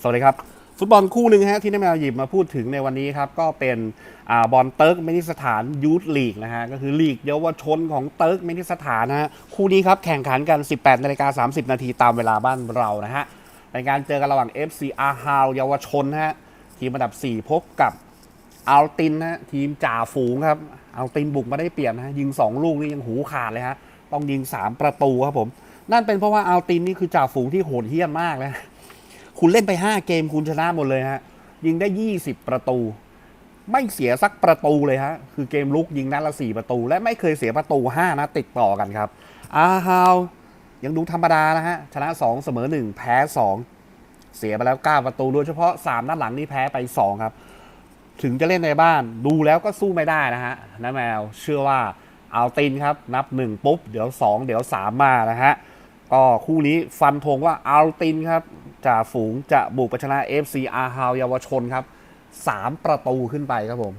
สวัสดีครับ ฟุตบอลคู่หนึ่งฮะที่น้าแมวหยิบมาพูดถึงในวันนี้ครับ ก็เป็นอบอลเติร์กเมนิสถานยูทลีกนะฮะก็คือลีกเยาวชนของเติร์กเมนิสถานนะฮะคู่นี้ครับแข่งขันกัน 18นาฬิกา30 นาทีตามเวลาบ้านเรานะฮะเป็นการเจอกันระหว่าง FC อาฮาวเยาวชนนะฮะทีมอันดับ 4 พบกับอัลตินนะฮะทีมจ่าฝูงครับอัลตินบุกมาได้เปลี่ยนนะฮะยิง 2 ลูกนี่ยังหูขาดเลยฮะต้องยิง 3 ประตูครับผมนั่นเป็นเพราะว่าอัลตินนี่คือจ่าฝูงที่โหดเหี้ยมมากนะ คุณเล่นไป 5 เกมคุณชนะหมดเลยฮะ ยิงได้ 20 ประตู ไม่เสียสักประตูเลยฮะ คือเกมลุกยิงนัดละ 4 ประตู และไม่เคยเสียประตู 5นัดติดต่อกันครับ อาฮาวยังดูธรรมดานะฮะ ชนะ 2 เสมอ 1 แพ้ 2 เสียไปแล้ว 9 ประตูโดยเฉพาะ 3 นัดหลังนี่แพ้ไป 2 ครับ ถึงจะเล่นในบ้านดูแล้วก็สู้ไม่ได้นะฮะน้าแมวเชื่อว่าเอาตินครับ นับ 1 ปุ๊บ เดี๋ยว 2 เดี๋ยว 3 มานะฮะก็คู่นี้ฟันธงว่าเอัลตินครับ จ่าฝูงจะบุกไปชนะ FC อาฮาวเยาวชนครับ 3 ประตูขึ้นไปครับผม